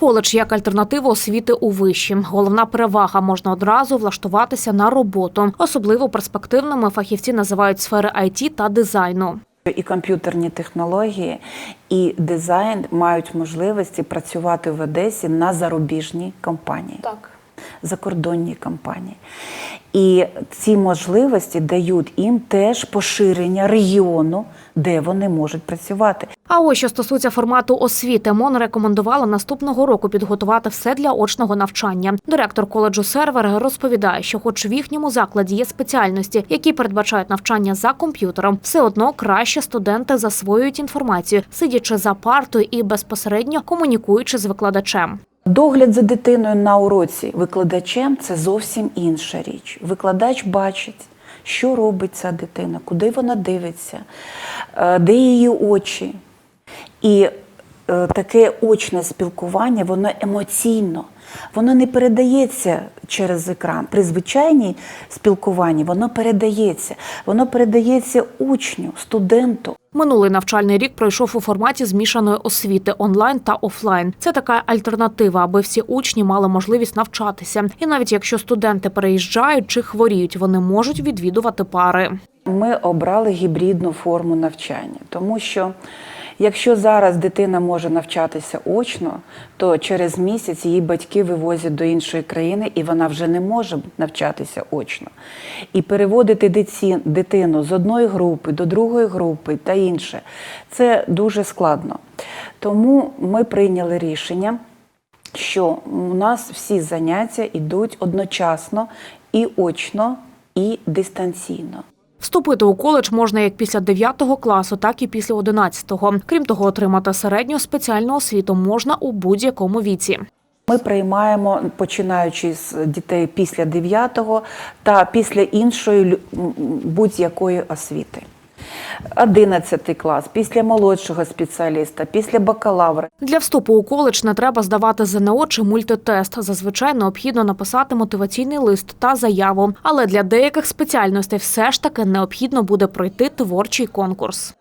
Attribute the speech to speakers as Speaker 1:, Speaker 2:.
Speaker 1: Коледж як альтернатива освіти у виші. Головна перевага можна одразу влаштуватися на роботу. Особливо перспективними фахівці називають сфери IT та дизайну.
Speaker 2: І комп'ютерні технології, і дизайн мають можливості працювати в Одесі на зарубіжній компанії,
Speaker 1: Так.
Speaker 2: Закордонній компанії. І ці можливості дають їм теж поширення регіону, де вони можуть працювати.
Speaker 1: А ось що стосується формату освіти, МОН рекомендувала наступного року підготувати все для очного навчання. Директор коледжу сервер розповідає, що, хоч в їхньому закладі є спеціальності, які передбачають навчання за комп'ютером, все одно краще студенти засвоюють інформацію, сидячи за партою і безпосередньо комунікуючи з викладачем.
Speaker 2: Догляд за дитиною на уроці викладачем це зовсім інша річ. Викладач бачить, що робить ця дитина, куди вона дивиться, е, де її очі. І таке очне спілкування, воно емоційно, воно не передається через екран. При звичайній спілкуванні воно передається. Воно передається учню, студенту.
Speaker 1: Минулий навчальний рік пройшов у форматі змішаної освіти онлайн та офлайн. Це така альтернатива, аби всі учні мали можливість навчатися. І навіть якщо студенти переїжджають чи хворіють, вони можуть відвідувати пари.
Speaker 2: Ми обрали гібридну форму навчання, тому що якщо зараз дитина може навчатися очно, то через місяць її батьки вивозять до іншої країни, і вона вже не може навчатися очно. І переводити дитину з одної групи до другої групи та інше це дуже складно. Тому ми прийняли рішення що у нас всі заняття йдуть одночасно і очно, і дистанційно.
Speaker 1: Вступити у коледж можна як після 9 класу, так і після 11-го. Крім того, отримати середню спеціальну освіту можна у будь-якому віці.
Speaker 2: Ми приймаємо, починаючи з дітей після 9 та після іншої будь-якої освіти. 11 клас, після молодшого спеціаліста, після бакалавра.
Speaker 1: Для вступу у коледж не треба здавати ЗНО чи мультитест. Зазвичай необхідно написати мотиваційний лист та заяву. Але для деяких спеціальностей все ж таки необхідно буде пройти творчий конкурс.